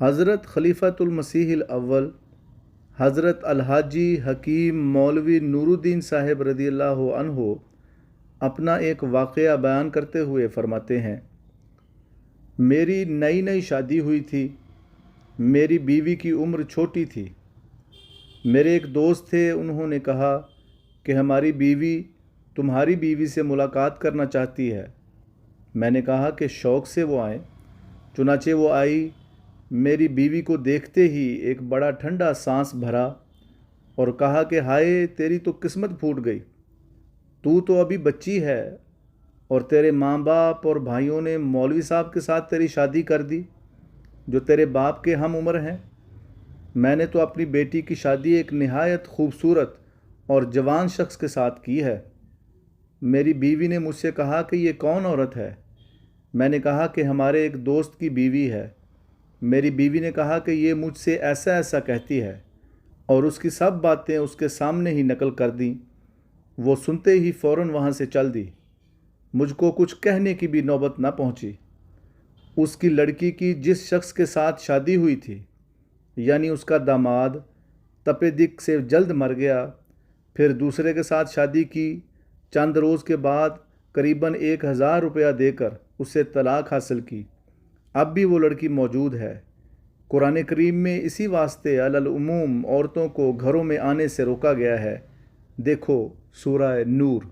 حضرت خلیفۃ المسیح الاول، حضرت الحاجی حکیم مولوی نور الدین صاحب رضی اللہ عنہ اپنا ایک واقعہ بیان کرتے ہوئے فرماتے ہیں، میری نئی نئی شادی ہوئی تھی، میری بیوی کی عمر چھوٹی تھی۔ میرے ایک دوست تھے، انہوں نے کہا کہ ہماری بیوی تمہاری بیوی سے ملاقات کرنا چاہتی ہے۔ میں نے کہا کہ شوق سے وہ آئیں، چنانچہ وہ آئی میری بیوی کو دیکھتے ہی ایک بڑا ٹھنڈا سانس بھرا اور کہا کہ ہائے، تیری تو قسمت پھوٹ گئی۔ تو تو ابھی بچی ہے اور تیرے ماں باپ اور بھائیوں نے مولوی صاحب کے ساتھ تیری شادی کر دی، جو تیرے باپ کے ہم عمر ہیں۔ میں نے تو اپنی بیٹی کی شادی ایک نہایت خوبصورت اور جوان شخص کے ساتھ کی ہے۔ میری بیوی نے مجھ سے کہا کہ یہ کون عورت ہے؟ میں نے کہا کہ ہمارے ایک دوست کی بیوی ہے۔ میری بیوی نے کہا کہ یہ مجھ سے ایسا ایسا کہتی ہے اور اس کی سب باتیں اس کے سامنے ہی نقل کر دیں۔ وہ سنتے ہی فوراً وہاں سے چل دی۔ مجھ کو کچھ کہنے کی بھی نوبت نہ پہنچی۔ اس کی لڑکی کی جس شخص کے ساتھ شادی ہوئی تھی یعنی اس کا داماد، تپے دک سے جلد مر گیا۔ پھر دوسرے کے ساتھ شادی کی۔ چند روز کے بعد قریباً ایک ہزار روپیہ دے کر اسے طلاق حاصل کی۔ اب بھی وہ لڑکی موجود ہے۔ قرآن کریم میں اسی واسطے العموم عورتوں کو گھروں میں آنے سے روکا گیا ہے۔ دیکھو سورہ نور۔